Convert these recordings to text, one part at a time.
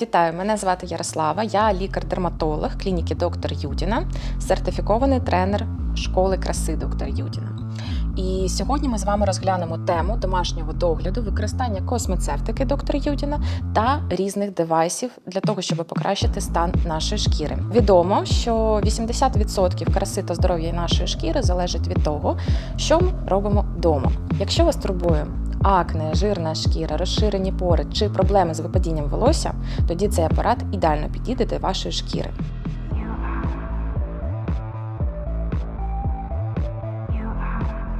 Вітаю, мене звати Ярослава. Я лікар-дерматолог клініки доктор Юдіна, сертифікований тренер школи краси доктор Юдіна. І сьогодні ми з вами розглянемо тему домашнього догляду, використання космецевтики доктора Юдіна та різних девайсів для того, щоб покращити стан нашої шкіри. Відомо, що 80% краси та здоров'я нашої шкіри залежить від того, що ми робимо вдома. Якщо вас турбує акне, жирна шкіра, розширені пори чи проблеми з випадінням волосся, тоді цей апарат ідеально підійде для вашої шкіри.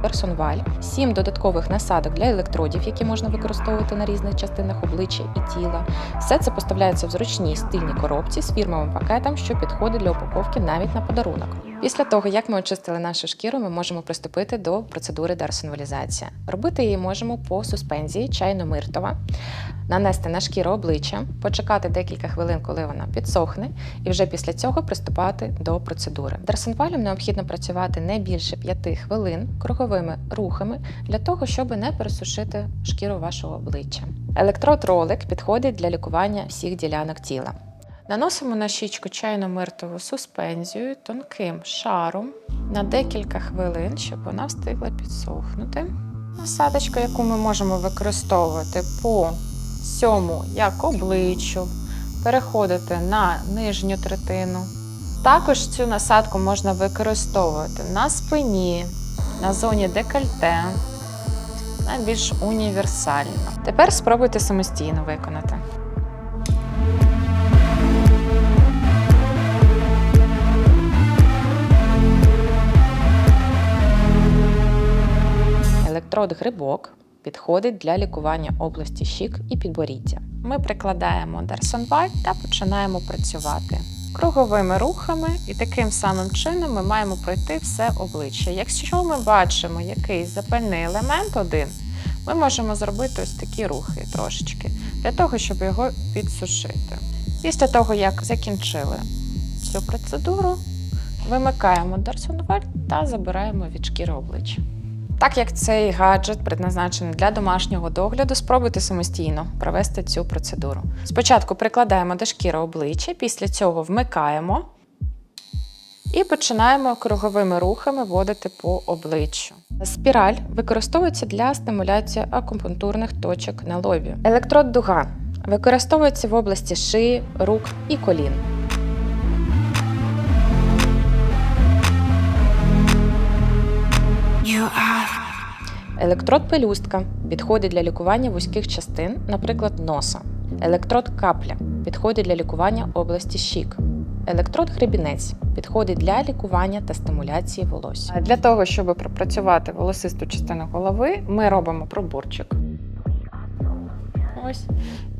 Персонваль, 7 додаткових насадок для електродів, які можна використовувати на різних частинах обличчя і тіла. Все це поставляється в зручній стильній коробці з фірмовим пакетом, що підходить для упаковки навіть на подарунок. Після того, як ми очистили нашу шкіру, ми можемо приступити до процедури дерсоналізації. Робити її можемо по суспензії чайно-миртова, нанести на шкіру обличчя, почекати декілька хвилин, коли вона підсохне, і вже після цього приступати до процедури. Дерсонвалем необхідно працювати не більше 5 хвилин круговими рухами для того, щоб не пересушити шкіру вашого обличчя. Електрод-ролик підходить для лікування всіх ділянок тіла. Наносимо на щічку чайно-миртову суспензію тонким шаром на декілька хвилин, щоб вона встигла підсохнути. Насадочку, яку ми можемо використовувати по всьому як обличчю, переходити на нижню третину. Також цю насадку можна використовувати на спині, на зоні декольте, найбільш універсально. Тепер спробуйте самостійно виконати. Електрод грибок підходить для лікування області щік і підборіддя. Ми прикладаємо дерсонваль та починаємо працювати круговими рухами, і таким самим чином ми маємо пройти все обличчя. Якщо ми бачимо якийсь запальний елемент один, ми можемо зробити ось такі рухи трошечки для того, щоб його підсушити. Після того, як закінчили цю процедуру, вимикаємо дерсонваль та забираємо від шкіри обличчя. Так як цей гаджет предназначений для домашнього догляду, спробуйте самостійно провести цю процедуру. Спочатку прикладаємо до шкіри обличчя, після цього вмикаємо і починаємо круговими рухами водити по обличчю. Спіраль використовується для стимуляції акупунктурних точок на лобі. Електрод дуга використовується в області шиї, рук і колін. Електрод пелюстка підходить для лікування вузьких частин, наприклад, носа. Електрод капля підходить для лікування області щік. Електрод гребінець підходить для лікування та стимуляції волосся. Для того, щоб пропрацювати волосисту частину голови, ми робимо проборчик. Ось.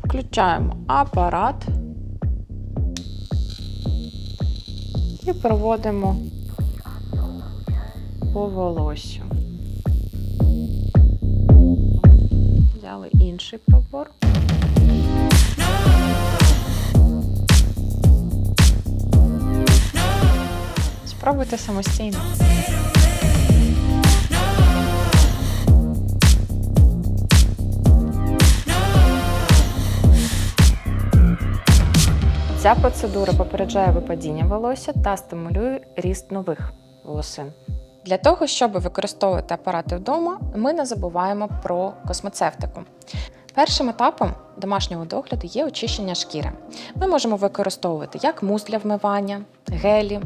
Включаємо апарат і проводимо по волосю. Взяли інший пробор. Спробуйте самостійно. Ця процедура попереджає випадіння волосся та стимулює ріст нових волосин. Для того, щоб використовувати апарати вдома, ми не забуваємо про космецевтику. Першим етапом домашнього догляду є очищення шкіри. Ми можемо використовувати як мус для вмивання, гелі,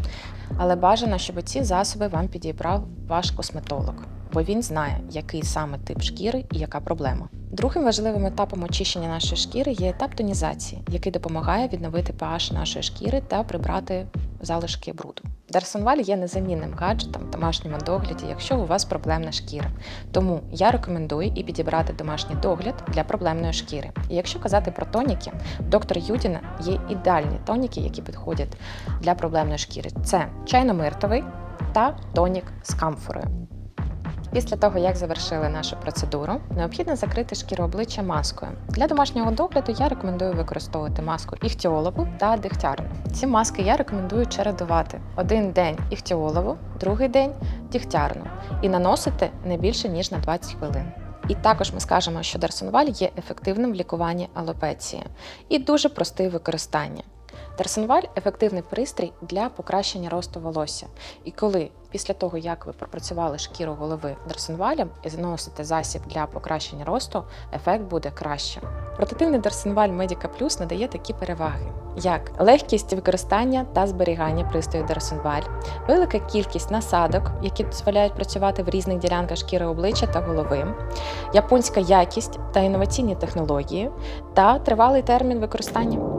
але бажано, щоб ці засоби вам підібрав ваш косметолог, бо він знає, який саме тип шкіри і яка проблема. Другим важливим етапом очищення нашої шкіри є етап тонізації, який допомагає відновити pH нашої шкіри та прибрати залишки бруду. Дерсонваль є незамінним гаджетом в домашньому догляді, якщо у вас проблемна шкіра. Тому я рекомендую і підібрати домашній догляд для проблемної шкіри. І якщо казати про тоніки, доктор Юдіна є ідеальні тоніки, які підходять для проблемної шкіри. Це чайно-миртовий та тонік з камфорою. Після того, як завершили нашу процедуру, необхідно закрити шкіру обличчя маскою. Для домашнього догляду я рекомендую використовувати маску іхтіолову та дегтярну. Ці маски я рекомендую чередувати один день іхтіолову, другий день дегтярну і наносити не більше ніж на 20 хвилин. І також ми скажемо, що Дарсонваль є ефективним в лікуванні алопеції і дуже простий в Дарсонваль ефективний пристрій для покращення росту волосся. І коли після того, як ви пропрацювали шкіру голови Дарсонвалем і заносите засіб для покращення росту, ефект буде краще. Портативний Дарсонваль Medica Plus надає такі переваги, як легкість використання та зберігання пристрою Дарсонваль, велика кількість насадок, які дозволяють працювати в різних ділянках шкіри обличчя та голови, японська якість та інноваційні технології та тривалий термін використання.